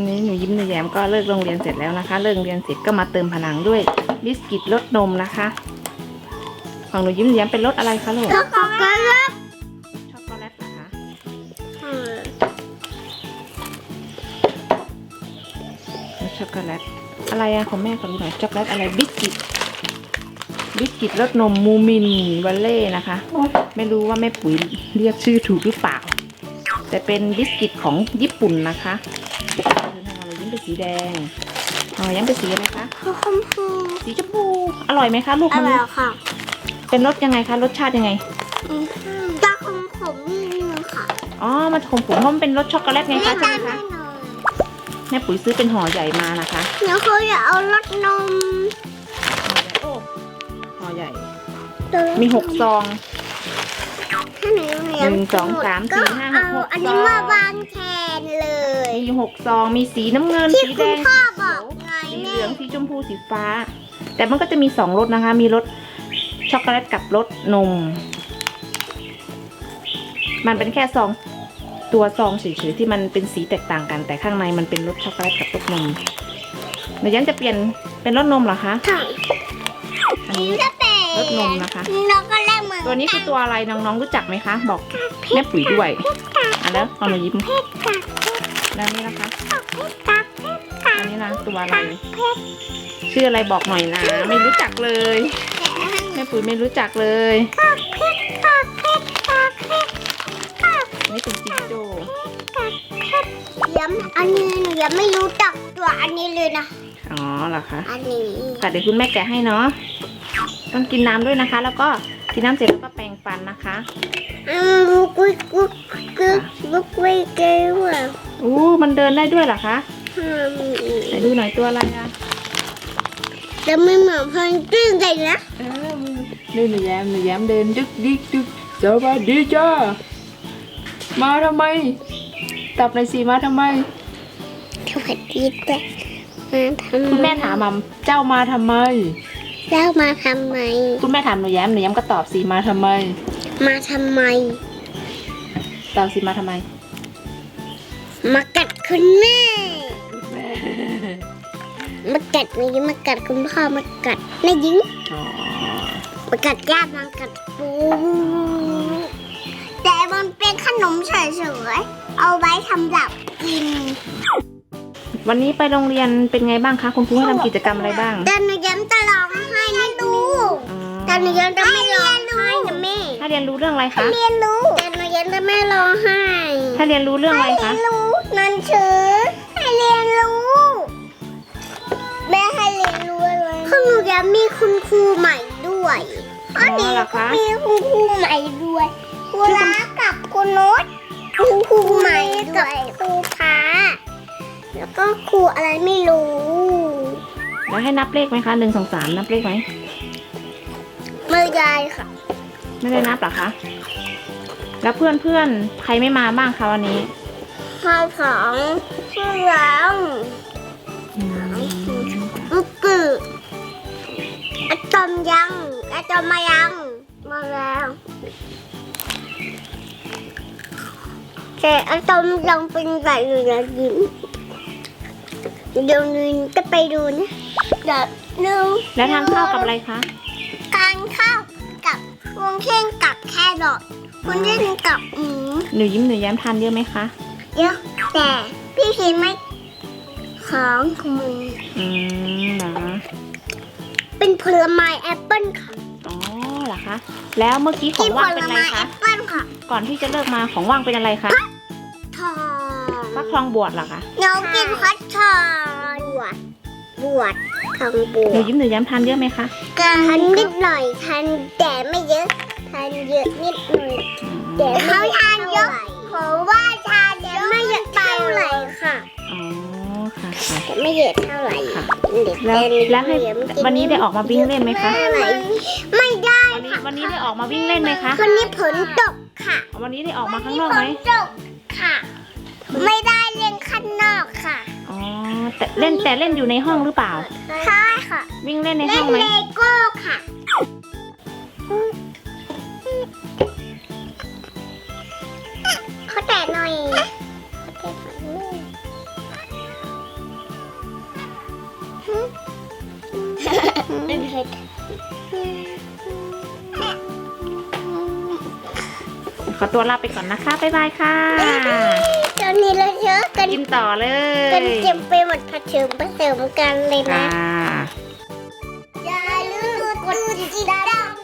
วันนี้หนูยิ้มหนูแย้มก็เลิกโรงเรียนเสร็จแล้วนะคะ เลิกเรียนเสร็จก็มาเติมพลังด้วยบิสกิตรสนมนะคะของหนูยิ้มหนูแย้มเป็นรสอะไรคะลูกช็อกโกแลตช็อกโกแลตนะคะอืมรสช็อกโกแลตอะไรอะของแม่ขอดูหน่อยช็อกโกแลตอะไรบิสกิตบิสกิตรสนมมูมินวัลเล่นะคะ ไม่รู้ว่าแม่ปุ๋ยเรียกชื่อถูกหรือเปล่า แต่เป็นบิสกิตของญี่ปุ่นนะคะเรายิ้มเป็นสีแดงอ๋อย้ำเป็นสีอะไรคะคือคมพูสีชมพูอร่อยไหมคะลูกอมันร่อยค่ะเป็นรสยังไงคะรสชาติยังไงอืมตาขมขมนิดนึงค่ะอ๋อมันขมผมเพราะมันเป็นรสช็อกโกแลตไงคะใช่ไหมแน่คะนอนแม่ปุ๋ยซื้อเป็นห่อใหญ่มานะคะเดี๋ยวเขาจะเอารสนมห่อใหญ่โอ้ห่อใหญ่ มีหกซองถ้า หนูเรียหนึ่งสองสามสี่ห้าหกหกอันนี้ซองมาวางแทนเลยมีหกซองมีสีน้ำเงินที่สีคุแดณงพ่อสีบเขีอยกวไงสีเหแม่ลืองสีชมพูสีฟ้า แต่มันก็จะมีสองรสนะคะ มีรสช็อกโกแลตกับรสนม มันเป็นแค่ซองตัวซองเฉยๆที่มันเป็นสีแตกต่างกัน แต่ข้างในมันเป็นรสช็อกโกแลตกับรสนมหนูยังจะเปลี่ยนเป็นรสนมเหรอคะค่ะอันนี้จะเป็น รสนมนะคะเราก็แลกเหมือนตัวนี้คือตัวอะไรน้องๆรู้จักไหมคะ บอกแม่ปุ๋ยด้วยอะแล้วเอาหนูยิ้มแล้วนี่นะคะอันนี้นะตัวอะไรชื่ออะไรบอกหน่อยนะ ไม่รู้จักเลยแม่ปุ๋ยไม่รู้จักเลยนี่เป็นจิงโจ้ย้ำอันนี้หนูยังไม่รู้จักตัวอันนี้เลยนะอ๋อเหรอคะอันนี้ค่ะเดี๋ยวคุณแม่แกะให้เนาะ ต้องกินน้ำด้วยนะคะ แล้วก็กินน้ำเสร็จแล้วก็แปรงฟันนะคะอืมกุ๊กกุ๊กกุ๊กกุ๊กกุ๊กเกลว่ะอู้มันเดินได้ด้วยเหรอคะอืมไหนดูหน่อยตัวอะไรอะจะไม่เหมือนพันจิ้งเลยนะเออนี่หนูแย้มหนูแย้มเดินดึกดิกดึกสวัสดีจ้ามาทำไมตอบหน่อยสิมาทำไมสวัสดีจ้ะมาทำไมคุณแม่ถามมาเจ้ามาทำไม แล้วมาทำไม คุณแม่ถามหนูแย้มหนูแย้มก็ตอบสิมาทำไม มาทำไม ตอบสิมาทำไม มากัดคุณแม่ มากัดมายิ้มมากัดคุณพ่อมากัดแม่ยิ้มอ๋อมากัดย่ามากัดปูแต่มันเป็นขนมเฉยๆเอาไว้สำหรับกินวันนี้ไปโรงเรียนเป็นไงบ้างคะ คุณครูให้ทำกิจกรรมอะไรบ้าง แต่หนูย้ำจะร้อง ไห้ไม่ดูอ๋อแต่หนูย้ำจะไม่ร้องไห้นะแม่ถ้าเรียนรู้เรื่องอะไรคะเรียนรู้แต่หนูย้ำจะไม่ร้องไห้ถ้าเรียนรู้เรื่องอะไรให้เรีคะยนรู้นันเชือให้เรียนรู้แม่ให้เรียนรู้อะไรคือหนูย้ำมีคุณครูใหม่ด้วยอ๋อเหรอคะมีคุณครูใหม่ด้วยครูรักกับคุณนุชคุณครูใหม่ด้วยครูพ้าแล้วก็ครูอะไรไม่รู้ แล้วให้นับเลขไหมคะหนึ่งสองสามนับเลขไหมมือยายค่ะ ไม่ได้นับเหรอคะ แล้วเพื่อนเพื่อนๆใครไม่มาบ้างคะวันนี้ข้าวของชื่อร้องลูกกึอะตอมยังอะตอมมายัง มาแล้วแต่อะตอมยังเป็นใหญ่อยู่นะยิ้มเดี๋ยวนึงจะไปดูนะ เดี๋ยวนึงแล้วทานข้าวกับอะไรคะการข้าวกับวงเข่งกับแครอทคุณเล่นกับหมูหนูยิ้มหนูแย้มทานเยอะไหมคะเยอะแต่พี่พีไม่ของมืออืมเหรอเป็นผลไม้แอปเปิ้ลค่ะอ๋อเหรอคะแล้วเมื่อกี้ของว่างเป็นอะไรแอคะปเปิ้ลค่ะ ก่อนที่จะเลิกมาของว่างเป็นอะไรคะทองฟักทองบวชเหรอคะน้องกินฟักทองบวช บวชทองบวหนูชยิ้มหนูแย้มทานเยอะไหมคะทานนิดหน่อยทานแต่ไม่เยอะทานเยอะนิดหน่อยแต่เขาทานเยอะเพราะว่าทานเยอะไม่เยอะเท่าไหร่ค่ะ อ๋อค่ะค่ะ แต่ไม่เยอะเท่าไหร่ค่ะเด็กแล้วแล้วให้วันนี้ได้ออกมาวิ่งเล่นไหมคะ ไม่ได้วันนี้ค่ะวันนี้ได้ออกมาวิ่งเล่นไหมคะวันนี้ฝนตกค่ะวันนี้ได้ออกมาข้างนอกไหมฝนตกค่ะ ไม่ได้เล่นข้างนอกค่ะอ๋อ แต่เล่นแต่เล่นอยู่ในห้องหรือเปล่า ใช่ค่ะวิ่งเล่นในห้องนไหมเลโก้ค่ะ เขาแตะหน่อยเขาแตค่อตะขอตัวลาไปก่อนนะคะบ๊ายบายค่ะ ตอนนี้เราเยอะกันกินต่อเลกันยเจ็บไปหมดผสมผสมกันเลยค่ะนะ อย่าลืมกดติดตาม